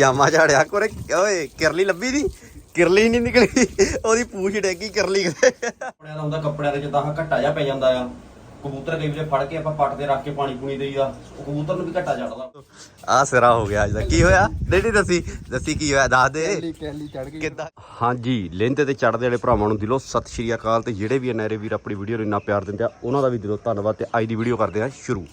ਜਾਮਾ ਝਾੜਿਆ ਕੋਰੇ ਓਏ ਕਿਰਲੀ ਲੱਭੀ ਦੀ? ਕਿਰਲੀ ਨਹੀਂ ਨਿਕਲੀ। ਉਹਦੀ ਪੂਛ ਡੇਗੀ ਕਿਰਲੀ ਕੱਪੜਿਆਂ ਦਾ ਹੁੰਦਾ ਕੱਪੜਿਆਂ ਦੇ ਜਿੱਦਾਂ ਆਹ ਘੱਟਾ ਜਿਹਾ ਪੈ ਜਾਂਦਾ ਆ। ਕਬੂਤਰ ਕਈ ਵੇਲੇ ਫੜ ਕੇ ਆਪਾਂ ਪੱਟ ਤੇ ਰੱਖ ਕੇ ਪਾਣੀ ਪੂਣੀ ਦੇਈਦਾ ਉਹ ਕਬੂਤਰ ਨੂੰ ਵੀ ਘੱਟਾ ਚੜਦਾ। ਆ ਸਿਰਾ ਹੋ ਗਿਆ ਅੱਜ ਦਾ। ਕੀ ਹੋਇਆ? ਡੇਡੀ ਦੱਸੀ ਦੱਸੀ ਕੀ ਹੋਇਆ? ਦੱਸ ਦੇ। ਕਿੱਦਾਂ? ਹਾਂਜੀ ਲਹਿੰਦੇ ਤੇ ਚੜਦੇ ਵਾਲੇ ਭਰਾਵਾਂ ਨੂੰ ਦਿਲੋਂ ਸਤਿ ਸ਼੍ਰੀ ਅਕਾਲ। ਤੇ ਜਿਹੜੇ ਵੀ ਨਹਿਰੇ ਵੀਰ ਆਪਣੀ ਵੀਡੀਓ ਨੂੰ ਇੰਨਾ ਪਿਆਰ ਦਿੰਦੇ ਆ ਉਹਨਾਂ ਦਾ ਵੀ ਦਿਲੋਂ ਧੰਨਵਾਦ। ਤੇ ਅੱਜ ਦੀ ਵੀਡੀਓ ਕਰਦੇ ਆ ਸ਼ੁਰੂ।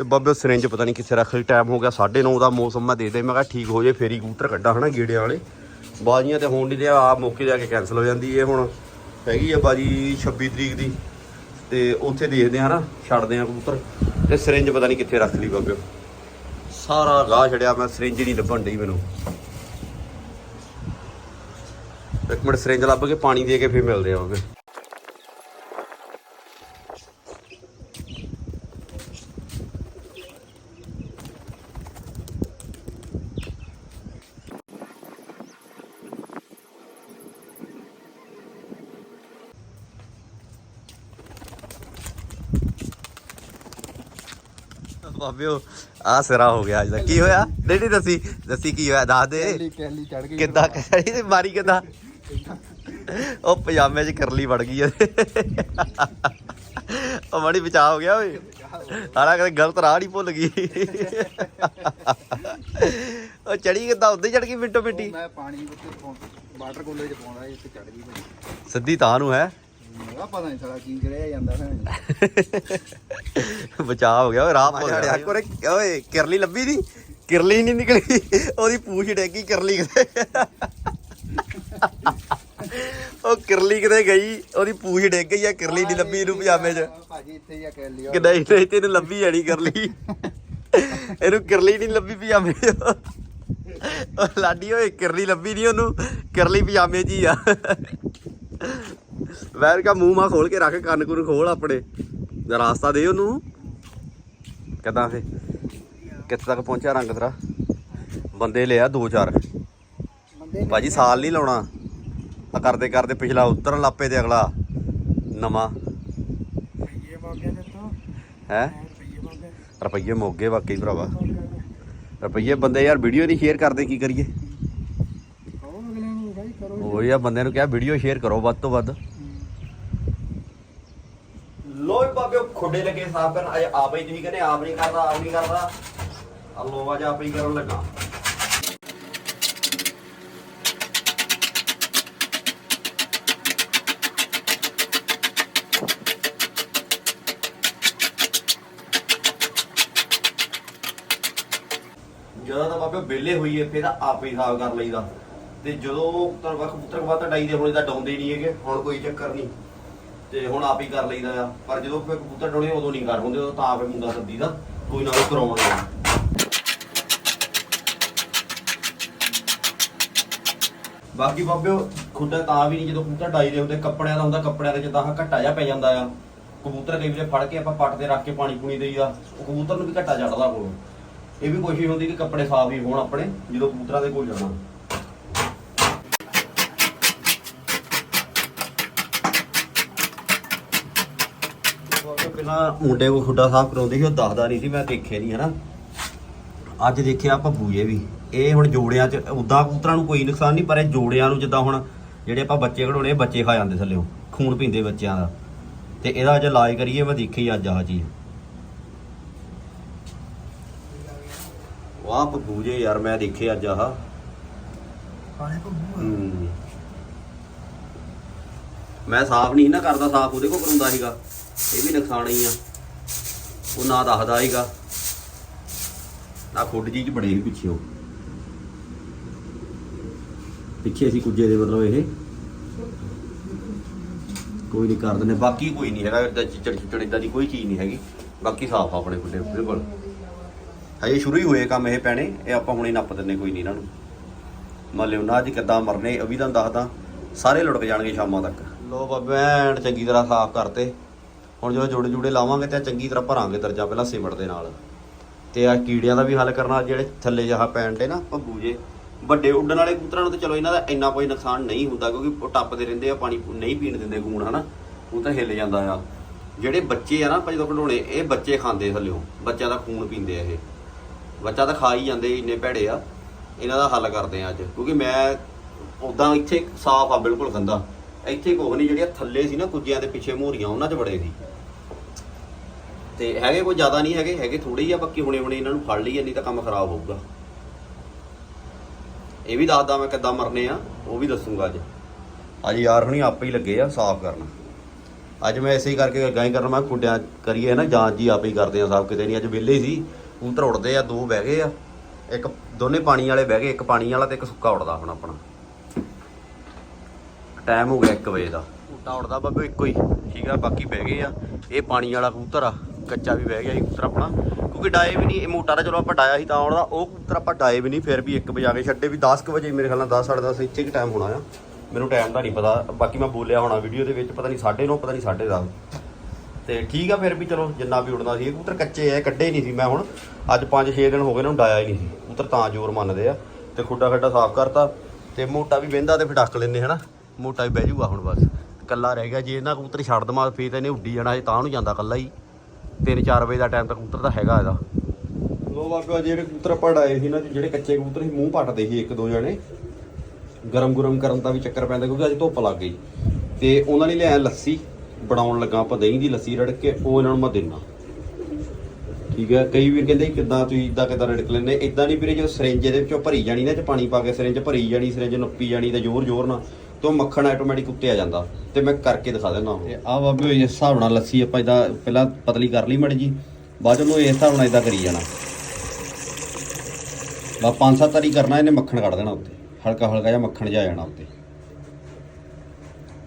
ਤੇ ਬਾਬੇ ਸਿਰਿੰਜ ਪਤਾ ਨਹੀਂ ਕਿੱਥੇ ਰੱਖ ਲਈ ਟਾਈਮ ਹੋ ਗਿਆ 9:30 ਦਾ ਮੌਸਮ ਮੈਂ ਦੇ ਦੇ, ਮੈਂ ਕਿਹਾ ਠੀਕ ਹੋ ਜੇ, ਫੇਰੀ ਕਬੂਤਰ ਕੱਢਾ ਹਨਾ ਗੇੜਿਆਂ ਵਾਲੇ। ਬਾਜ਼ੀਆਂ ਤੇ ਹੋਣ ਨਹੀਂ ਆ ਮੌਕੇ ਜਾ ਕੇ ਕੈਨਸਲ ਹੋ ਜਾਂਦੀ ਏ ਹੁਣ। ਹੈਗੀ ਆ ਬਾਜੀ 26 ਤਰੀਕ ਦੀ, ਤੇ ਉੱਥੇ ਦੇਖਦੇ ਆ ਹਨਾ, ਛੱਡਦੇ ਆ ਕਬੂਤਰ। ਤੇ ਸਿਰਿੰਜ ਪਤਾ ਨਹੀਂ ਕਿੱਥੇ ਰੱਖ ਲਈ ਬਾਬੇ। ਸਾਰਾ ਗਾਹ ਛੜਿਆ, ਮੈਂ ਸਿਰਿੰਜ ਨਹੀਂ ਲੱਭਣ ਡਈ ਮੈਨੂੰ। ਇੱਕ ਮਿੰਟ ਸਿਰਿੰਜ ਲੱਭ ਕੇ ਪਾਣੀ ਦੇ ਕੇ ਫਿਰ ਮਿਲਦੇ ਆ ਬਾਬੇ। ਬਾਬਿਓ ਆ ਸਿਰਾ ਹੋ ਗਿਆ ਅੱਜ ਦਾ। ਕੀ ਹੋਇਆ? ਡੇਡੀ ਦੱਸੀ। ਦੱਸੀ ਕੀ ਹੋਇਆ? ਦੱਸ ਦੇ। ਕੈਲੀ ਚੜ ਗਈ ਕਿੱਦਾਂ? ਕਰੀ ਤੇ ਮਾਰੀ ਕਿੱਦਾਂ? ਉਹ ਪਜਾਮੇ 'ਚ ਕਰਲੀ ਵੜ ਗਈ ਉਹਦੇ। ਉਹ ਬੜੀ ਬਚਾ ਹੋ ਗਿਆ ਓਏ। ਸਾਲਾ ਕਦੇ ਗਲਤ ਰਾਹ ਨਹੀਂ ਭੁੱਲ ਗਈ। ਉਹ ਚੜੀ ਕਿੱਦਾਂ? ਉੱਤੇ ਚੜ ਗਈ ਮਿੰਟੋ ਮਿੰਟੀ। ਮੈਂ ਪਾਣੀ ਉੱਤੇ ਵਾਟਰ ਕੂਲਰ ਚ ਪਾਉਂਦਾ ਸੀ, ਇੱਥੇ ਚੜ ਗਈ ਭਾਈ ਸਿੱਧੀ ਤਾਂ ਨੂੰ ਹੈ। ਮੇਰਾ ਪਤਾ ਨਹੀਂ ਸਾਲਾ ਕੀ ਕਰਿਆ ਜਾਂਦਾ ਹੈ ਬਚਾ ਹੋ ਗਿਆ ਓਏ ਰਾਹ ਭੁੱਲ ਗਿਆ। ਕੋਰੇ ਓਏ, ਕਿਰਲੀ ਲੱਭੀ ਦੀ ਕਿਰਲੀ ਨਹੀਂ ਨਿਕਲੀ। ਉਹਦੀ ਪੂਛ ਡੇਗੀ, ਕਿਰਲੀ ਕਿਤੇ। ਉਹ ਕਿਰਲੀ ਕਿਤੇ ਗਈ, ਉਹਦੀ ਪੂਛ ਡਿੱਗ ਗਈ ਆ, ਕਿਰਲੀ ਨਹੀਂ ਲੱਭੀ ਇਹਨੂੰ ਪਜਾਮੇ 'ਚ। ਭਾਜੀ ਇੱਥੇ ਹੀ ਆ ਕੈਲੀ ਕਿ ਨਹੀਂ ਨਹੀਂ ਤੈਨੂੰ ਲੱਭੀ ਜਾਣੀ ਕਰਲੀ। ਇਹਨੂੰ ਕਿਰਲੀ ਨਹੀਂ ਲੱਭੀ ਪਜਾਮੇ 'ਚ। ਉਹ ਲਾਡੀ, ਓਏ, ਕਿਰਲੀ ਲੱਭੀ ਨਹੀਂ ਉਹਨੂੰ। ਕਿਰਲੀ ਪਜਾਮੇ 'ਚ ਹੀ ਆ। ਵੈਰ ਕਾ ਮੂੰਹ ਮਾ ਖੋਲ ਕੇ ਰੱਖ ਕੰਨ ਕੁਨ ਖੋਲ ਆਪਣੇ। ਰਾਸਤਾ ਦੇ ਉਹਨੂੰ। ਕਿੱਦਾਂ ਫੇ? ਕਿੱਥੇ ਤੱਕ ਪਹੁੰਚਿਆ ਰੰਗ ਤੇਰਾ? ਬੰਦੇ ਲਿਆ ਦੋ ਚਾਰ। ਭਾਜੀ ਸਾਲ ਨਹੀਂ ਲਾਉਣਾ। ਆ ਕਰਦੇ ਕਰਦੇ ਪਿਛਲਾ ਉਤਰਨ ਲੱਪੇ ਤੇ ਅਗਲਾ। ਨਵਾਂ। ਹੈ? ਰੁਪਈਏ ਮੋਗੇ। ਵਾਕਈ ਭਰਾਵਾ। ਰੁਪਈਏ ਬੰਦੇ ਯਾਰ ਵੀਡੀਓ ਨਹੀਂ ਸ਼ੇਅਰ ਕਰਦੇ ਕੀ ਕਰੀਏ? ਕਰੋ ਉਹ ਯਾ ਬੰਦੇ ਨੂੰ ਕਿਹਾ ਵੀਡੀਓ ਸ਼ੇਅਰ ਕਰੋ ਵੱਧ ਤੋਂ ਵੱਧ ਲੋਈ ਬਾਬੇ ਖੁੱਡੇ ਲੱਗੇ ਸਾਫ਼ ਕਰਨ, ਅਜੇ ਆਪ ਹੀ ਤੁਸੀਂ ਕਹਿੰਦੇ ਆਪ ਨਹੀਂ ਕਰਦਾ, ਆਪ ਨਹੀਂ ਕਰਦਾ। ਆ ਲੋਵਾ ਆਪ ਹੀ ਕਰਨ ਲੱਗਾ। ਜਦੋਂ ਤਾਂ ਬਾਬੇ ਵਿਹਲੇ ਹੋਈਏ, ਫਿਰ ਤਾਂ ਆਪ ਹੀ ਸਾਫ਼ ਕਰ ਲਈਦਾ। ਤੇ ਜਦੋਂ ਤੁਹਾਨੂੰ ਪਤਾ ਕਬੂਤਰ ਬਾਤ ਡਾਈ ਦੇ ਹੁਣ ਤਾਂ ਡਾਉਂਦੇ ਨਹੀਂ ਹੈਗੇ, ਹੁਣ ਕੋਈ ਚੱਕਰ ਨਹੀਂ। ਤੇ ਹੁਣ ਆਪ ਹੀ ਕਰ ਲਈਦਾ ਆ। ਪਰ ਜਦੋਂ ਫਿਰ ਕਬੂਤਰ ਡੋਣੇ ਉਦੋਂ ਨਹੀਂ ਕਰ ਹੁੰਦੇ, ਉਦੋਂ ਤਾਂ ਆਪੇ ਮੁੰਡਾ ਸੱਦੀ ਦਾ, ਕੋਈ ਨਾ ਕੋਈ ਕਰਾਉਣਾ ਬਾਕੀ ਬਾਬਿਓ, ਖੁੱਡਾ ਤਾਂ ਵੀ ਨਹੀਂ, ਜਦੋਂ ਕਬੂਤਰ ਡਾਈ ਦੇ ਹੁੰਦੇ, ਕੱਪੜਿਆਂ ਦਾ ਹੁੰਦਾ, ਕੱਪੜਿਆਂ ਦੇ ਜਿੱਦਾਂ ਆਹ ਘੱਟਾ ਜਿਹਾ ਪੈ ਜਾਂਦਾ ਆ। ਕਬੂਤਰ ਕਈ ਵੇਲੇ ਫੜ ਕੇ ਆਪਾਂ ਪੱਟ ਤੇ ਰੱਖ ਕੇ ਪਾਣੀ ਪੂਣੀ ਦੇਈਦਾ ਉਹ ਕਬੂਤਰ ਨੂੰ ਵੀ ਘੱਟਾ ਚੜਦਾ ਕੋਲ। ਇਹ ਵੀ ਕੋਸ਼ਿਸ਼ ਹੁੰਦੀ ਕਿ ਕੱਪੜੇ ਸਾਫ਼ ਹੀ ਹੋਣ ਆਪਣੇ, ਜਦੋਂ ਕਬੂਤਰਾਂ ਦੇ ਕੋਲ ਜਾਣਾ। ਪਹਿਲਾਂ ਮੁੰਡੇ ਕੋ ਖੁੱਡਾ ਸਾਫ਼ ਕਰਾਉਂਦੇ ਸੀ ਉਹ ਦੱਸਦਾ ਨਹੀਂ ਸੀ ਮੈਂ ਦੇਖਿਆ ਨਹੀਂ ਹਨਾ। ਅੱਜ ਦੇਖਿਆ ਆਪਾਂ ਬੂਏ ਵੀ। ਇਹ ਹੁਣ ਜੋੜਿਆਂ 'ਚ ਉਦਾਂ ਕਬੂਤਰਾਂ ਨੂੰ ਕੋਈ ਨੁਕਸਾਨ ਨਹੀਂ ਪਰ ਇਹ ਜੋੜਿਆਂ ਨੂੰ ਜਿੱਦਾਂ ਹੁਣ ਜਿਹੜੇ ਆਪਾਂ ਬੱਚੇ ਇਹ ਬੱਚੇ ਖਾ ਜਾਂਦੇ ਥੱਲੇੋਂ ਖੂਨ ਪੀਂਦੇ ਬੱਚਿਆਂ ਦਾ। ਤੇ ਇਹਦਾ ਅੱਜ ਇਲਾਜ ਕਰੀਏ ਮੈਂ ਦੇਖੀ ਅੱਜ ਆਹ ਚੀਜ਼। ਵਾਹ ਬੂਜੇ ਯਾਰ ਮੈਂ ਦੇਖੇ ਅੱਜ ਆਹ। ਪਾਣੀ। ਮੈਂ ਸਾਫ਼ ਨਹੀਂ ਨਾ ਕਰਦਾ ਸਾਫ਼ ਉਹਦੇ ਕੋ ਕਰਾਉਂਦਾ ਸੀਗਾ। ਇਹ ਵੀ ਨੁਕਸਾਨ ਹੀ ਆ। ਉਹ ਨਾ ਦੱਸਦਾ ਸੀਗਾ। ਨਾ ਖੁੱਡ ਜੀ ਚ ਬੜੇ ਸੀ ਪਿੱਛੇ ਉਹ। ਪਿੱਛੇ ਸੀ ਕੁਝੇ ਦੇ ਮਤਲਬ ਇਹ। ਕੋਈ ਨਹੀਂ ਕਰ ਦਿੰਦੇ। ਬਾਕੀ ਕੋਈ ਨਹੀਂ ਹੈਗਾ। ਇਦਾਂ ਚਿਚੜ ਚਿਚੜ ਇਦਾਂ ਦੀ ਕੋਈ ਚੀਜ਼ ਨਹੀਂ ਹੈਗੀ। ਬਾਕੀ ਸਾਫ਼ ਆ ਆਪਣੇ ਖੁੱਡੇ ਬਿਲਕੁਲ ਹਜੇ ਸ਼ੁਰੂ ਹੀ ਹੋਏ ਕੰਮ ਇਹ ਪੈਣੇ। ਇਹ ਆਪਾਂ ਹੁਣੇ ਨੱਪ ਦਿੰਨੇ ਕੋਈ ਨਹੀਂ ਇਹਨਾਂ ਨੂੰ। ਮੰਨ ਲਿਓ ਨਾ ਅੱਜ ਕਿੱਦਾਂ ਮਰਨੇ, ਇਹ ਵੀ ਤੁਹਾਨੂੰ ਦੱਸਦਾ। ਸਾਰੇ ਲੁੜਕ ਜਾਣਗੇ ਸ਼ਾਮਾਂ ਤੱਕ। ਲੋ ਬਾਬੇ, ਐਨ ਚੰਗੀ ਤਰ੍ਹਾਂ ਸਾਫ਼ ਕਰਤੇ। ਹੁਣ ਜਦੋਂ ਜੋੜੇ ਜੋੜੇ ਲਾਵਾਂਗੇ ਤੇ ਚੰਗੀ ਤਰ੍ਹਾਂ ਭਰਾਂਗੇ ਦਰਜਾ ਪਹਿਲਾਂ ਸਿਮਟ ਦੇ ਨਾਲ। ਤੇ ਆ ਕੀੜਿਆਂ ਦਾ ਵੀ ਹੱਲ ਕਰਨਾ, ਜਿਹੜੇ ਥੱਲੇ ਜਹਾ ਪੈਣ ਤੇ ਨਾ, ਭੱਬੂ ਜੇ। ਵੱਡੇ ਉੱਡਣ ਵਾਲੇ ਕਬੂਤਰਾਂ ਨੂੰ ਤਾਂ ਚਲੋ ਇਹਨਾਂ ਦਾ ਇੰਨਾ ਕੋਈ ਨੁਕਸਾਨ ਨਹੀਂ ਹੁੰਦਾ, ਕਿਉਂਕਿ ਉਹ ਟੱਪਦੇ ਰਹਿੰਦੇ ਆ, ਪਾਣੀ ਨਹੀਂ ਪੀਣ ਦਿੰਦੇ ਖੂਨ, ਹਨਾ। ਉਹ ਤਾਂ ਹਿੱਲ ਜਾਂਦਾ ਆ। ਜਿਹੜੇ ਬੱਚੇ ਆ ਨਾ ਆਪਾਂ ਜਦੋਂ ਕਢਾਉਣੇ ਇਹ ਬੱਚੇ ਖਾਂਦੇ ਥੱਲਿਓ। ਬੱਚਿਆਂ ਦਾ ਖੂਨ ਪੀਂਦੇ ਆ ਇਹ। ਬੱਚਾ ਤਾਂ ਖਾ ਹੀ ਜਾਂਦੇ ਇੰਨੇ ਭੈੜੇ ਆ। ਇਹਨਾਂ ਦਾ ਹੱਲ ਕਰਦੇ ਆ ਅੱਜ। ਕਿਉਂਕਿ ਮੈਂ ਉਦਾਂ ਇੱਥੇ ਸਾਫ਼ ਆ, ਬਿਲਕੁਲ ਗੰਦਾ। ਇੱਥੇ ਕੁਛ ਨਹੀਂ ਜਿਹੜੀਆਂ ਥੱਲੇ ਸੀ ਨਾ, ਕੁੱਜਿਆਂ ਦੇ ਪਿੱਛੇ ਮੋਹਰੀਆਂ ਉਹਨਾਂ 'ਚ ਬੜੇ ਸੀ। ਤੇ ਹੈਗੇ ਕੋਈ ਜ਼ਿਆਦਾ ਨਹੀਂ ਹੈਗੇ ਹੈਗੇ ਥੋੜੇ ਹੀ ਆ, ਬਾਕੀ ਹੁਣੇ ਹੁਣੇ ਇਹਨਾਂ ਨੂੰ ਫੜ ਲਈਏ ਨਹੀਂ ਤਾਂ ਕੰਮ ਖਰਾਬ ਹੋਊਗਾ। ਇਹ ਵੀ ਦੱਸਦਾ ਮੈਂ ਕਿੱਦਾਂ ਮਰਨੇ ਆ, ਉਹ ਵੀ ਦੱਸੂਗਾ ਅੱਜ। ਅੱਜ ਯਾਰ ਹੁਣੀ ਆਪੇ ਹੀ ਲੱਗੇ ਆ ਸਾਫ਼ ਕਰਨ। ਅੱਜ ਮੈਂ ਐਸੇ ਹੀ ਕਰਕੇ ਹੀ ਕਰਨਾ, ਮੈਂ ਕੁੱਡਿਆਂ ਕਰੀਏ ਨਾ, ਜਾਂਚ ਜੀ ਆਪੇ ਹੀ ਕਰਦੇ ਆ ਸਾਫ਼ ਕਿਤੇ ਨਹੀਂ। ਅੱਜ ਵਿਹਲੇ ਸੀ, ਕਬੂਤਰ ਉੜਦੇ ਆ, ਦੋ ਬਹਿ ਗਏ ਆ। ਇੱਕ ਦੋਨੇ ਪਾਣੀ ਵਾਲੇ ਬਹਿ ਗਏ, ਇੱਕ ਪਾਣੀ ਵਾਲਾ ਤੇ ਇੱਕ ਸੁੱਕਾ ਉੜਦਾ ਹੁਣ ਆਪਣਾ। ਟਾਈਮ ਹੋ ਗਿਆ 1 ਵਜੇ ਦਾ। ਝੂਟਾ ਉੜਦਾ ਬੱਬੇ ਇੱਕੋ ਹੀ, ਠੀਕ ਆ, ਬਾਕੀ ਬਹਿ ਗਏ ਆ। ਇਹ ਪਾਣੀ ਵਾਲਾ ਕਬੂਤਰ ਆ। ਕੱਚਾ ਵੀ ਬਹਿ ਗਿਆ ਸੀ ਕਬੂਤਰ ਆਪਣਾ, ਕਿਉਂਕਿ ਡਾਏ ਵੀ ਨਹੀਂ, ਇਹ ਮੋਟਾ ਤਾਂ ਚਲੋ ਆਪਾਂ ਡਾਇਆ ਸੀ ਤਾਂ ਉਹਦਾ ਉਹ ਕਬੂਤਰ ਆਪਾਂ ਡਾਏ ਵੀ ਨਹੀਂ, ਫਿਰ ਵੀ 1 ਵਜੇ ਆ ਕੇ ਛੱਡੇ ਵੀ 10 ਕੁ ਵਜੇ ਮੇਰੇ ਖਿਆਲ ਨਾਲ 10 10:30 ਇੱਥੇ ਕਿ ਟਾਈਮ ਹੋਣਾ ਆ। ਮੈਨੂੰ ਟਾਈਮ ਦਾ ਨਹੀਂ ਪਤਾ, ਬਾਕੀ ਮੈਂ ਬੋਲਿਆ ਹੋਣਾ ਵੀਡੀਓ ਦੇ ਵਿੱਚ, ਪਤਾ ਨਹੀਂ 9:30 ਪਤਾ ਨਹੀਂ 10:30 ਤੇ ਠੀਕ ਆ ਫਿਰ ਵੀ ਚਲੋ, ਜਿੰਨਾ ਵੀ ਉੜਦਾ ਸੀ, ਇਹ ਕਬੂਤਰ ਕੱਚੇ ਐ, ਕੱਢੇ ਨਹੀਂ ਸੀ ਮੈਂ ਹੁਣ। ਅੱਜ 5-6 ਦਿਨ ਹੋ ਗਏ ਨੇ ਡਾਇਆ ਹੀ ਨਹੀਂ ਸੀ। ਕਬੂਤਰ ਤਾਂ ਜ਼ੋਰ ਮੰਨਦੇ ਆ, ਤੇ ਖੁੱਡਾ ਖੱਡਾ ਸਾਫ਼ ਕਰਤਾ, ਤੇ ਮੋਟਾ ਵੀ ਵਹਿੰਦਾ ਤੇ ਫਿਰ ਡੱਕ ਲੈਂਦੇ ਹਨਾ। ਮੋਟਾ ਵੀ ਬਹਿ ਜਾਊਗਾ ਹੁਣ ਬਸ। ਕੱਲਾ ਰਹਿ ਗਿਆ, ਜੇ ਇਹਨਾਂ ਕਬੂਤਰ ਛੱਡ ਦਮਾ ਫੇਰ ਤਾਂ ਇਹਨੇ ਉੱਡੀ ਜਾਣਾ, ਇਹ ਤਾਂ ਨੂੰ ਜਾਂਦਾ ਕੱਲਾ ਹੀ। 3-4 ਵਜੇ ਦਾ ਟਾਈਮ ਤਾਂ ਕਬੂਤਰ ਦਾ ਹੈਗਾ ਇਹਦਾ। ਲੋ ਬਾਬਾ ਜਿਹੜੇ ਕਬੂਤਰ ਆਪਾਂ ਸੀ ਨਾ, ਜਿਹੜੇ ਕੱਚੇ ਕਬੂਤਰ ਸੀ, ਮੂੰਹ ਪੱਟਦੇ ਸੀ ਇੱਕ ਦੋ ਜਣੇ। ਗਰਮ ਗਰਮ ਕਰਨ ਦਾ ਵੀ ਚੱਕਰ ਪੈਂਦਾ, ਕਿਉਂਕਿ ਅੱਜ ਧੁੱਪ ਲੱਗ ਗਈ। ਤੇ ਉਹਨਾਂ ਨੇ ਲਿਆ ਲੱਸੀ, ਬਣਾਉਣ ਲੱਗਾ ਆਪਾਂ ਦਹੀਂ ਦੀ ਲੱਸੀ ਰੜਕ ਕੇ, ਉਹ ਇਹਨਾਂ ਨੂੰ ਮੈਂ ਦਿੰਨਾ। ਠੀਕ ਹੈ, ਕਈ ਵੀਰ ਕਹਿੰਦੇ ਕਿੱਦਾਂ ਤੁਸੀਂ ਇਦਾਂ ਕਿਦਾਂ ਰੜਕ ਲੈਂਦੇ? ਇਦਾਂ ਨਹੀਂ ਵੀਰੇ ਜੋ ਸਿਰਿੰਜ ਦੇ ਵਿੱਚੋਂ ਭਰੀ ਜਾਣੀ ਨਾ ਚ ਪਾਣੀ ਪਾ ਕੇ ਸਿਰਿੰਜ ਭਰੀ ਜਾਣੀ, ਸਿਰਿੰਜ ਨੱਪੀ ਜਾਣੀ ਤੇ ਜ਼ੋਰ ਜ਼ੋਰ ਨਾਲ। ਤੇ ਉਹ ਮੱਖਣ ਆਟੋਮੈਟਿਕ ਉੱਤੇ ਆ ਜਾਂਦਾ। ਤੇ ਮੈਂ ਕਰਕੇ ਦਿਖਾ ਦਿੰਦਾ ਤੇ ਆ ਬਾਬੇ ਇਸ ਹਿਸਾਬ ਨਾਲ ਲੱਸੀ ਆਪਾਂ ਇਦਾਂ ਪਹਿਲਾਂ ਪਤਲੀ ਕਰ ਲਈ ਮੜੀ ਜੀ। ਬਾਅਦ ਚ ਉਹਨੂੰ ਇਸ ਹਿਸਾਬ ਨਾਲ ਇਦਾਂ ਕਰੀ ਜਾਣਾ। ਬਾ ਪੰਜ ਸੱਤ ਵਾਰੀ ਕਰਨਾ ਇਹਨੇ ਮੱਖਣ ਕੱਢ ਦੇਣਾ ਉੱਤੇ। ਹਲਕਾ ਹਲਕਾ ਜਿਹਾ ਮੱਖਣ ਜਿਹਾ ਆ ਜਾਣਾ ਉੱਤੇ।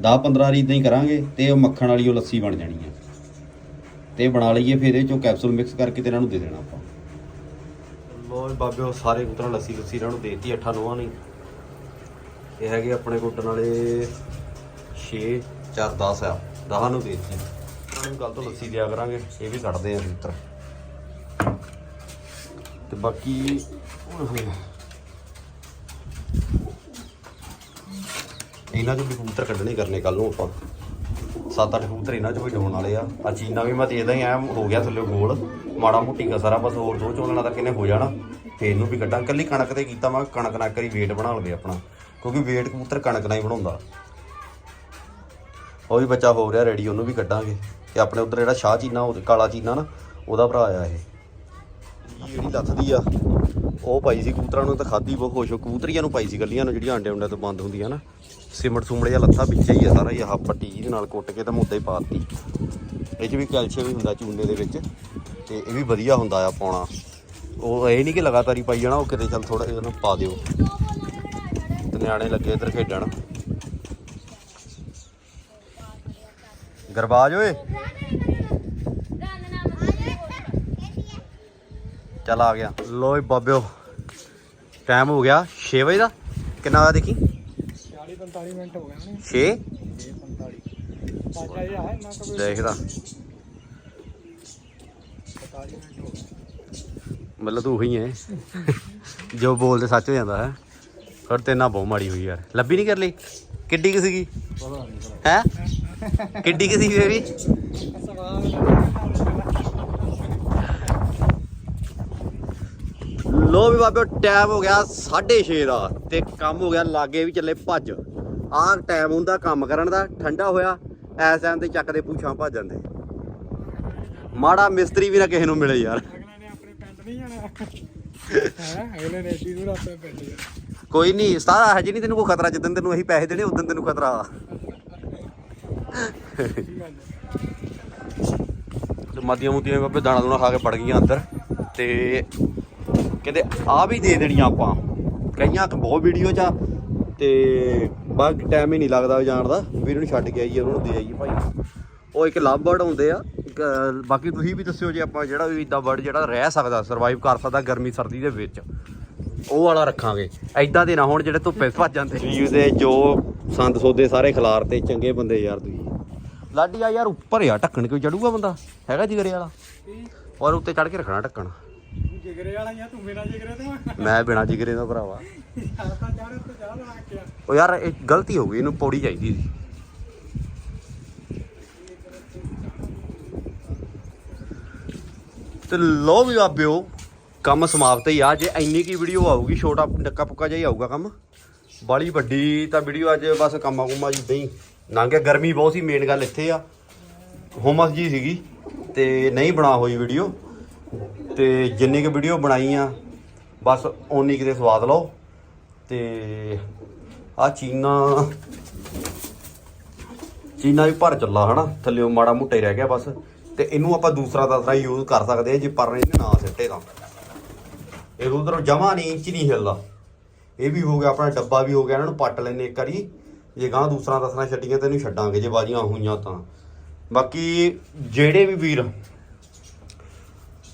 10 15 ਵਾਰੀ ਇਦਾਂ ਹੀ ਕਰਾਂਗੇ ਤੇ ਉਹ ਮੱਖਣ ਵਾਲੀ ਉਹ ਲੱਸੀ ਬਣ ਜਾਣੀ ਹੈ ਤੇ ਬਣਾ ਲਈਏ ਫਿਰ ਇਹਦੇ ਚੋਂ ਕੈਪਸੂਲ ਮਿਕਸ ਕਰਕੇ ਤੇ ਇਹਨਾਂ ਨੂੰ ਦੇ ਦੇਣਾ ਆਪਾਂ। ਲੋ ਬਾਬੇ ਉਹ ਸਾਰੇ ਕੁਤਰਾ ਲੱਸੀ ਲੱਸੀ ਇਹਨਾਂ ਨੂੰ ਦੇਤੀ ਅੱਠਾਂ ਨੋਆਂ ਨੇ ਇਹ ਹੈਗੇ ਆਪਣੇ ਕੁੱਟਣ ਵਾਲੇ 6 4 10 ਆ। 10 ਨੂੰ ਦੇਤੀ। ਇਹਨਾਂ ਨੂੰ ਕੱਲ ਤੋਂ ਲੱਸੀ ਦਿਆ ਕਰਾਂਗੇ। ਇਹ ਵੀ ਕੱਢਦੇ ਆ ਕਬੂਤਰ ਤੇ ਬਾਕੀ ਓਏ ਹੋਏ ਇਹਨਾਂ ਚੋਂ ਵੀ ਕਬੂਤਰ ਕੱਢਣੇ ਕਰਨੇ ਕੱਲ ਨੂੰ ਆਪਾਂ। ਸੱਤ ਅੱਠ ਕਬੂਤਰ ਇਹਨਾਂ ਚੋਂ ਵੀ ਡਾਉਣ ਵਾਲੇ ਆ। ਆ ਚੀਨਾ ਵੀ ਮੈਂ ਤੇ ਇਦਾਂ ਹੀ ਐ ਹੋ ਗਿਆ ਥੱਲੇ ਗੋਲ। ਮਾੜਾ ਮੋਟੀ ਕਸਰਾ ਬਸ ਹੋਰ ਦੋ ਚੋਲਣਾ ਤਾਂ ਕਿਨੇ ਹੋ ਜਾਣਾ। ਫੇਰ ਇਹਨੂੰ ਵੀ ਕੱਢਾਂ। ਕੱਲੀ ਕਣਕ ਤੇ ਕੀਤਾ ਮੈਂ ਕਣਕ ਨਾਲ ਕਰੀ ਵੇਟ ਬਣਾ ਲਵੇ ਆਪਣਾ। ਕਿਉਂਕਿ ਵੇਟ ਕਬੂਤਰ ਕਣਕ ਨਾਲ ਹੀ ਬਣਾਉਂਦਾ। ਉਹ ਵੀ ਬੱਚਾ ਹੋ ਰਿਹਾ ਰੈਡੀ ਉਹਨੂੰ ਵੀ ਕੱਢਾਂਗੇ। ਤੇ ਆਪਣੇ ਉਧਰ ਜਿਹੜਾ ਸ਼ਾਹ ਚੀਨਾ, ਉਹ ਕਾਲਾ ਚੀਨਾ ਨਾ, ਉਹਦਾ ਭਰਾ ਆ ਇਹ। ਇਹ ਜਿਹੜੀ ਲੱਥਦੀ ਆ, ਉਹ ਪਾਈ ਸੀ ਕਬੂਤਰਾਂ ਨੂੰ ਤਾਂ ਖਾਦੀ ਬਹੁਤ ਖੁਸ਼ ਹੋ। ਕਬੂਤਰੀਆਂ ਨੂੰ ਪਾਈ ਸੀ ਗੱਲੀਆਂ ਨੂੰ, ਜਿਹੜੀਆਂ ਆਂਡੇ ਉਂਡੇ ਤੋਂ ਬੰਦ ਹੁੰਦੀਆਂ ਨਾ। ਸਿਮਟ ਸੁਮੜ ਜਿਹਾ ਲੱਥਾ ਵਿੱਚ ਹੀ ਆ ਸਾਰਾ ਹੀ, ਆਹ ਪੱਟੀ ਦੇ ਨਾਲ ਕੁੱਟ ਕੇ ਤਾਂ ਮੁੱਦਾ ਹੀ ਪਾਤੀ। ਇਹ 'ਚ ਵੀ ਕੈਲਸ਼ੀਅਮ ਵੀ ਹੁੰਦਾ ਚੂਨੇ ਦੇ ਵਿੱਚ, ਤੇ ਇਹ ਵੀ ਵਧੀਆ ਹੁੰਦਾ ਆ ਪਾਉਣਾ। ਉਹ ਇਹ ਨਹੀਂ ਕਿ ਲਗਾਤਾਰ ਹੀ ਪਾਈ ਜਾਣਾ, ਉਹ ਕਿਤੇ ਚੱਲ ਥੋੜਾ ਇਹਨੂੰ ਪਾ ਦਿਓ। ਨਿਆਣੇ ਲੱਗੇ ਇੱਧਰ ਖੇਡਣ। ਗਰਬਾਜ ਓਏ। ਚੱਲ ਆ ਗਿਆ। ਲੋ ਬਾਬਿਓ ਟਾਈਮ ਹੋ ਗਿਆ 6 ਵਜੇ ਦਾ। ਕਿੰਨਾ ਹੋਇਆ ਦੇਖੀ? 40 45 ਮਿੰਟ ਹੋ ਗਏ ਨੇ 6 45 ਬਾਜਾ ਇਹ ਹੈ ਨਾ ਕਦੇ ਦੇਖਦਾ। 45 ਮਿੰਟ ਹੋ ਗਏ ਮਤਲਬ ਤੂੰ ਉਹੀ ਹੈ ਜੋ ਬੋਲਦੇ ਸੱਚ ਹੋ ਜਾਂਦਾ ਹੈ। ਪਰ ਤੇ ਨਾ ਬਹੁਤ ਮਾੜੀ ਹੋਈ ਯਾਰ। ਲੱਭੀ ਨਹੀਂ ਕਰ ਲਈ ਕਿੱਡੀ ਕਿ ਸੀਗੀ? ਹੈ? ਕਿੱਡੀ ਕਿ ਸੀ ਬੇਬੀ? ਲੋ ਵੀ ਬਾਬਿਓ ਟਾਈਮ ਹੋ ਗਿਆ 6:30 ਦਾ ਤੇ ਕੰਮ ਹੋ ਗਿਆ ਲਾਗੇ ਵੀ ਚੱਲੇ ਭੱਜ। ਆਹ ਟਾਈਮ ਹੁੰਦਾ ਕੰਮ ਕਰਨ ਦਾ, ਠੰਡਾ ਹੋਇਆ, ਐਸ ਟਾਈਮ ਤੇ ਚੱਕਦੇ ਪੂਛਾਂ ਭੱਜ ਜਾਂਦੇ। ਮਾੜਾ ਮਿਸਤਰੀ ਵੀ ਨਾ ਕਿਸੇ ਨੂੰ ਮਿਲੇ ਯਾਰ। ਅਗਲੇ ਨੇ ਆਪਣੇ ਪਿੰਡ ਨਹੀਂ ਜਾਣਾ। ਹੈ? ਅਗਲੇ ਨੇ ਦੂਰ ਆਪਣੇ ਪਿੰਡ ਜਾਣਾ। ਕੋਈ ਨਹੀਂ ਸਾਰਾ ਹਜੇ ਨਹੀਂ ਤੈਨੂੰ ਕੋਈ ਖਤਰਾ ਜਿੱਦਣ ਤੈਨੂੰ ਅਸੀਂ ਪੈਸੇ ਦੇਣੇ ਉਦੋਂ ਤੈਨੂੰ ਖਤਰਾ ਤੇ ਮਾਦੀਆਂ ਮੁੱਦੀਆਂ ਬਾਬੇ ਦਾਣਾ ਦੂਣਾ ਖਾ ਕੇ ਪੜ ਗਈਆਂ ਅੰਦਰ ਤੇ ਕਹਿੰਦੇ ਆ ਵੀ ਦੇ ਦੇਣੀਆਂ ਆਪਾਂ। ਕਈਆਂ ਬਹੁਤ ਵੀਡੀਓ ਚ ਆ ਤੇ ਬਾਕੀ ਟਾਈਮ ਹੀ ਨਹੀਂ ਲੱਗਦਾ ਜਾਣ ਦਾ। ਵੀਰ ਨੂੰ ਛੱਡ ਕੇ ਆਈਏ ਉਹਨਾਂ ਨੂੰ ਦੇ ਆਈਏ ਭਾਈ। ਉਹ ਇੱਕ ਲਵ ਬਰਡ ਹੁੰਦੇ ਆ। ਬਾਕੀ ਤੁਸੀਂ ਵੀ ਦੱਸਿਓ ਜੇ ਆਪਾਂ ਜਿਹੜਾ ਵੀ ਇਦਾਂ ਬਰਡ ਜਿਹੜਾ ਰਹਿ ਸਕਦਾ ਸਰਵਾਈਵ ਕਰ ਸਕਦਾ ਗਰਮੀ ਸਰਦੀ ਦੇ ਵਿੱਚ। ਉਹ ਵਾਲਾ ਰੱਖਾਂਗੇ। ਐਦਾਂ ਦੇ ਨਾ ਹੋਣ ਜਿਹੜੇ ਧੁੱਪੇ ਭੱਜ ਜਾਂਦੇ। ਜੀ ਦੇ ਜੋ ਸੰਦ ਸੋਦੇ ਸਾਰੇ ਖਿਲਾਰ ਤੇ ਚੰਗੇ ਬੰਦੇ ਯਾਰ ਤੁਸੀਂ। ਲਾਡੀ ਆ ਯਾਰ ਉੱਪਰ ਆ ਢੱਕਣ ਕਿਉਂ ਚੜੂਗਾ ਬੰਦਾ? ਹੈਗਾ ਜਿਗਰੇ ਵਾਲਾ? ਔਰ ਉੱਤੇ ਚੜ ਕੇ ਰੱਖਣਾ ਢੱਕਣ। ਜਿਗਰੇ ਵਾਲਾ ਜਾਂ ਤੂੰ ਮੇਰਾ ਜਿਗਰੇ ਤੇ। ਮੈਂ ਬਿਨਾ ਜਿਗਰੇ ਦਾ ਭਰਾਵਾ ਉਹ ਯਾਰ ਇਹ ਗਲਤੀ ਹੋ ਗਈ ਇਹਨੂੰ ਪੌੜੀ ਚਾਹੀਦੀ ਸੀ। ਤੇ ਲੋ ਵੀ ਬਾਬਿਓ ਕੰਮ ਸਮਾਪਤ ਹੀ ਆ, ਜੇ ਇੰਨੀ ਕੀ ਵੀਡੀਓ ਆਊਗੀ, ਛੋਟਾ ਨੱਕਾ ਪੁੱਕਾ ਜਿਹਾ ਹੀ ਆਊਗਾ ਕੰਮ। ਬਾਲੀ ਵੱਡੀ ਤਾਂ ਵੀਡੀਓ ਅੱਜ ਬਸ ਕੰਮਾਂ ਕੁੰਮਾਂ ਜਿੱਦਾਂ ਹੀ। ਲੰਘ ਗਿਆ, ਗਰਮੀ ਬਹੁਤ ਸੀ ਮੇਨ ਗੱਲ ਇੱਥੇ ਆ। ਹੋਮਸ ਜੀ ਸੀਗੀ, ਤੇ ਨਹੀਂ ਬਣਾ ਹੋਈ ਵੀਡੀਓ ਤੇ ਜਿੰਨੀ ਕੁ ਵੀਡੀਓ ਬਣਾਈ ਆ, ਬਸ ਓਨੀ ਕਿਤੇ ਸਵਾਦ ਲਓ। ਤੇ ਆ ਚੀਨਾ ਚੀਨਾ ਵੀ ਭਰ ਚੱਲਾ ਹਨਾ ਥੱਲਿਓ ਮਾੜਾ ਮੋਟਾ ਹੀ ਰਹਿ ਗਿਆ ਬਸ। ਤੇ ਇਹਨੂੰ ਆਪਾਂ ਦੂਸਰਾ ਤਸਰਾ ਯੂਜ਼ ਕਰ ਸਕਦੇ ਆ, ਜੇ ਪਰ ਇਹਨੇ ਨਾ ਸਿੱਟੇ ਤਾਂ। ਇਹ ਉਧਰ ਜਮਾ ਨਹੀਂ, ਇੰਚ ਨਹੀਂ ਹਿੱਲਦਾ। ਇਹ ਵੀ ਹੋ ਗਿਆ, ਆਪਣਾ ਡੱਬਾ ਵੀ ਹੋ ਗਿਆ, ਇਹਨਾਂ ਨੂੰ ਪੱਟ ਲੈਨੇ ਇੱਕ ਵਾਰੀ। ਜੇ ਗਾਂ ਦੂਸਰਾ ਤਸਰਾ ਛੱਡੀਆਂ ਤੇ ਇਹਨੂੰ ਛੱਡਾਂਗੇ, ਜੇ ਬਾਜੀਆਂ ਹੋਈਆਂ ਤਾਂ। ਬਾਕੀ ਜਿਹੜੇ ਵੀ ਵੀਰ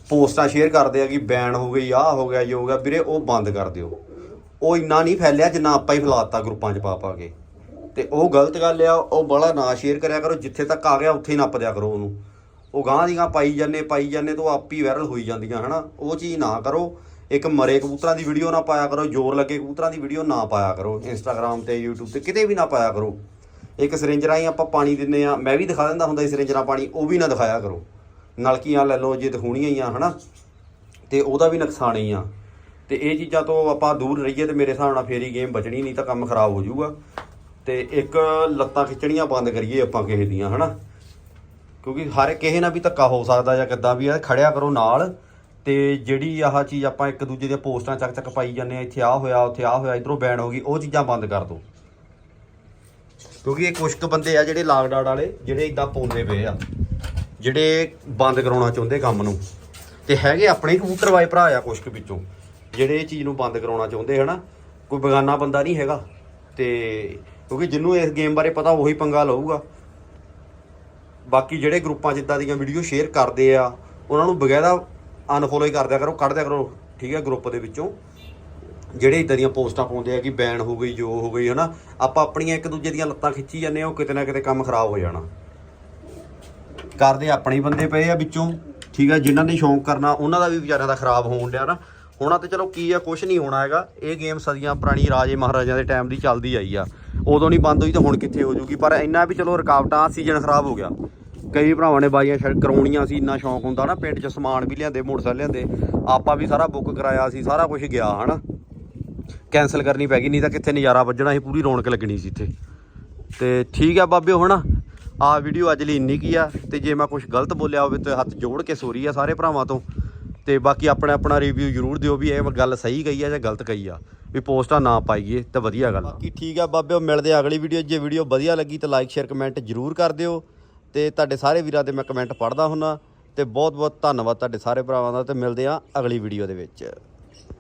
ਪੋਸਟਾਂ ਸ਼ੇਅਰ ਕਰਦੇ ਆ ਕਿ ਬੈਨ ਹੋ ਗਈ, ਆਹ ਹੋ ਗਿਆ ਜੋ ਹੋ ਗਿਆ, ਵੀਰੇ, ਉਹ ਬੰਦ ਕਰ ਦਿਓ। ਉਹ ਇੰਨਾ ਨਹੀਂ ਫੈਲਿਆ ਜਿੰਨਾ ਆਪਾਂ ਹੀ ਫੈਲਾਤਾ ਗਰੁੱਪਾਂ 'ਚ ਪਾ ਪਾ ਕੇ। ਤੇ ਉਹ ਗਲਤ ਗੱਲ ਆ, ਉਹ ਬੜਾ ਨਾ ਸ਼ੇਅਰ ਕਰਿਆ ਕਰੋ, ਜਿੱਥੇ ਤੱਕ ਆ ਗਿਆ, ਉੱਥੇ ਹੀ ਨੱਪ ਦਿਆ ਕਰੋ ਉਹਨੂੰ। ਉਹ ਗਾਂ ਦੀਆਂ ਪਾਈ ਜਾਂਦੇ ਪਾਈ ਜਾਂਦੇ ਤੋਂ ਆਪ ਹੀ ਵਾਇਰਲ ਹੋਈ ਜਾਂਦੀਆਂ, ਹਨਾ? ਉਹ ਚੀਜ਼ ਨਾ ਕਰੋ। ਇੱਕ ਮਰੇ ਕਬੂਤਰਾਂ ਦੀ ਵੀਡੀਓ ਨਾ ਪਾਇਆ ਕਰੋ, ਜ਼ੋਰ ਲੱਗੇ ਕਬੂਤਰਾਂ ਦੀ ਵੀਡੀਓ ਨਾ ਪਾਇਆ ਕਰੋ ਇੰਸਟਾਗ੍ਰam ਤੇ, YouTube ਤੇ ਕਿਤੇ ਵੀ ਨਾ ਪਾਇਆ ਕਰੋ। ਇੱਕ ਸਿਰਿੰਜ ਰਾਹੀਂ ਆਪਾਂ ਪਾਣੀ ਦਿੰਨੇ ਆ ਮੈਂ ਵੀ ਦਿਖਾ ਦਿੰਦਾ ਹੁੰਦਾ ਸੀ ਸਿਰਿੰਜ ਨਾਲ ਪਾਣੀ, ਉਹ ਵੀ ਨਾ ਦਿਖਾਇਆ ਕਰੋ। ਨਲਕੀਆਂ ਲੈ ਲਓ ਜੇ ਦਿਖਾਉਣੀਆਂ ਹੀ ਆ, ਹਨਾ? ਤੇ ਉਹਦਾ ਵੀ ਨੁਕਸਾਨ ਹੀ ਆ। ਤੇ ਇਹ ਚੀਜ਼ਾਂ ਤੋਂ ਆਪਾਂ ਦੂਰ ਰਹੀਏ ਤੇ ਮੇਰੇ ਹਿਸਾਬ ਨਾਲ ਫੇਰ ਹੀ ਗੇਮ ਬਚਣੀ, ਨਹੀਂ ਤਾਂ ਕੰਮ ਖਰਾਬ ਹੋ ਜਾਊਗਾ। ਤੇ ਇੱਕ ਲੱਤਾਂ ਖਿੱਚਣੀਆਂ ਬੰਦ ਕਰੀਏ ਆਪਾਂ ਕਿਸੇ ਦੀਆਂ, ਹਨਾ? ਕਿਉਂਕਿ ਹਰ ਕਿਸੇ ਨਾਲ ਵੀ ਧੱਕਾ ਹੋ ਸਕਦਾ ਜਾਂ ਕਿੱਦਾਂ ਵੀ ਆ, ਖੜਿਆ ਕਰੋ ਨਾਲ। ਤੇ ਜਿਹੜੀ ਆਹ ਚੀਜ਼ ਆਪਾਂ ਇੱਕ ਦੂਜੇ ਦੀਆਂ ਪੋਸਟਾਂ ਚੱਕ ਚੱਕ ਪਾਈ ਜਾਂਦੇ ਆ ਇੱਥੇ ਆ ਹੋਇਆ, ਉੱਥੇ ਆ ਹੋਇਆ, ਇਧਰੋਂ ਬੈਨ ਹੋ ਗਈ, ਉਹ ਚੀਜ਼ਾਂ ਬੰਦ ਕਰ ਦਿਓ ਕਿਉਂਕਿ ਇਹ ਕੁਛ ਕੁ ਬੰਦੇ ਆ ਜਿਹੜੇ ਲਾਕਡਾਊਨ ਵਾਲੇ, ਜਿਹੜੇ ਇਦਾਂ ਪਾਉਂਦੇ ਪਏ ਆ, ਜਿਹੜੇ ਬੰਦ ਕਰਾਉਣਾ ਚਾਹੁੰਦੇ ਕੰਮ ਨੂੰ। ਤੇ ਹੈਗੇ ਆਪਣੇ ਕਬੂਤਰ ਵਾਏ ਭਰਾ ਆ ਕੁਛ ਕੁ ਵਿੱਚੋਂ, ਜਿਹੜੇ ਇਹ ਚੀਜ਼ ਨੂੰ ਬੰਦ ਕਰਾਉਣਾ ਚਾਹੁੰਦੇ ਹਨਾ, ਕੋਈ ਬਗਾਨਾ ਬੰਦਾ ਨਹੀਂ ਹੈਗਾ। ਤੇ ਕਿਉਂਕਿ ਜਿਹਨੂੰ ਇਸ ਗੇਮ ਬਾਰੇ ਪਤਾ, ਉਹੀ ਪੰਗਾ ਲਊਗਾ। ਬਾਕੀ ਜਿਹੜੇ ਗਰੁੱਪਾਂ 'ਚ ਇਦਾਂ ਦੀਆਂ ਵੀਡੀਓ ਸ਼ੇਅਰ ਕਰਦੇ ਆ, ਉਹਨਾਂ ਨੂੰ ਬਗੈਰਾ ਅਨਫੋਲੋ ਹੀ ਕਰ ਦਿਆ ਕਰੋ, ਕੱਢ ਦਿਆ ਕਰੋ, ਠੀਕ ਹੈ ਗਰੁੱਪ ਦੇ ਵਿੱਚੋਂ। ਜਿਹੜੇ ਇਦਾਂ ਦੀਆਂ ਪੋਸਟਾਂ ਪਾਉਂਦੇ ਆ ਕਿ ਬੈਨ ਹੋ ਗਈ, ਜੋ ਹੋ ਗਈ, ਹਨਾ, ਆਪਾਂ ਆਪਣੀਆਂ ਇੱਕ ਦੂਜੇ ਦੀਆਂ ਲੱਤਾਂ ਖਿੱਚੀ ਜਾਂਦੇ ਆ, ਉਹ ਕਿਤੇ ਨਾ ਕਿਤੇ ਕੰਮ ਖਰਾਬ ਹੋ ਜਾਣਾ। ਕਰਦੇ ਆਪਣੇ ਬੰਦੇ ਪਏ ਆ ਵਿੱਚੋਂ, ਠੀਕ ਆ ਜਿਨ੍ਹਾਂ ਨੇ ਸ਼ੌਂਕ ਕਰਨਾ, ਉਹਨਾਂ ਦਾ ਵੀ ਵਿਚਾਰਿਆਂ ਦਾ ਖਰਾਬ ਹੋਣ ਡਿਆ ਨਾ। ਹੋਣਾ ਤੇ ਚਲੋ ਕੀ ਆ ਕੁਝ ਨਹੀਂ ਹੋਣਾ ਹੈਗਾ। ਇਹ ਗੇਮ ਸਦੀਆਂ ਪੁਰਾਣੀ ਰਾਜੇ ਮਹਾਰਾਜਿਆਂ ਦੇ ਟਾਈਮ ਦੀ ਚੱਲਦੀ ਆਈ ਆ। ਉਦੋਂ ਨਹੀਂ ਬੰਦ ਹੋਈ ਤਾਂ ਹੁਣ ਕਿੱਥੇ ਹੋ ਜੂਗੀ, ਪਰ ਇੰਨਾ ਵੀ ਚਲੋ ਰੁਕਾਵਟਾਂ ਸੀਜ਼ਨ ਖਰਾਬ ਹੋ ਗਿਆ। ਕਈ ਭਰਾਵਾਂ ਨੇ ਬਾਈਆਂ ਛੱਡ ਕਰਾਉਣੀਆਂ ਸੀ, ਇੰਨਾ ਸ਼ੌਂਕ ਹੁੰਦਾ ਨਾ, ਪਿੰਡ 'ਚ ਸਮਾਨ ਵੀ ਲਿਆਂਦੇ, ਮੋਟਰਸਾਈਕਲ ਲਿਆਂਦੇ, ਆਪਾਂ ਵੀ ਸਾਰਾ ਬੁੱਕ ਕਰਾਇਆ ਸੀ, ਸਾਰਾ ਕੁਝ ਗਿਆ, ਹਨਾ? ਕੈਨਸਲ ਕਰਨੀ ਪੈ ਗਈ, ਨਹੀਂ ਤਾਂ ਕਿੱਥੇ ਨਜ਼ਾਰਾ ਵੱਜਣਾ ਸੀ, ਪੂਰੀ ਰੌਣਕ ਲੱਗਣੀ ਸੀ ਇੱਥੇ। ਤੇ ਠੀਕ ਆ ਬਾਬਿਓ ਹੁਣ ਆ ਵੀਡੀਓ ਅੱਜ ਲਈ ਇੰਨੀ ਕੀ ਆ, ਤੇ ਜੇ ਮੈਂ ਕੁਝ ਗਲਤ ਬੋਲਿਆ ਹੋਵੇ ਤੇ ਹੱਥ ਜੋੜ ਕੇ ਸੋਰੀ ਆ ਸਾਰੇ ਭਰਾਵਾਂ ਤੋਂ। ਤੇ ਬਾਕੀ ਆਪਣਾ ਆਪਣਾ ਰਿਵਿਊ ਜ਼ਰੂਰ ਦਿਓ ਵੀ ਇਹ ਗੱਲ ਸਹੀ ਗਈ ਆ ਜਾਂ ਗਲਤ ਗਈ ਆ, ਵੀ ਪੋਸਟਾਂ ਨਾ ਪਾਈਏ ਤਾਂ ਵਧੀਆ ਗੱਲ ਬਾਕੀ ਠੀਕ ਆ ਬਾਬਿਓ, ਮਿਲਦੇ ਆ ਅਗਲੀ ਵੀਡੀਓ ਜੇ ਵੀਡੀਓ ਵਧੀਆ ਲੱਗੀ ਤਾਂ ਲਾਈਕ ਸ਼ੇਅਰ ਕਮੈਂਟ ਜ਼ਰੂਰ ਕਰ ਦਿਓ। ਤੇ ਤੁਹਾਡੇ ਸਾਰੇ ਵੀਰਾਂ ਦੇ ਮੈਂ ਕਮੈਂਟ ਪੜ੍ਹਦਾ ਹੁੰਨਾ, ਤੇ ਬਹੁਤ ਬਹੁਤ ਧੰਨਵਾਦ ਤੁਹਾਡੇ ਸਾਰੇ ਭਰਾਵਾਂ ਦਾ, ਤੇ ਮਿਲਦੇ ਆ ਅਗਲੀ ਵੀਡੀਓ ਦੇ ਵਿੱਚ।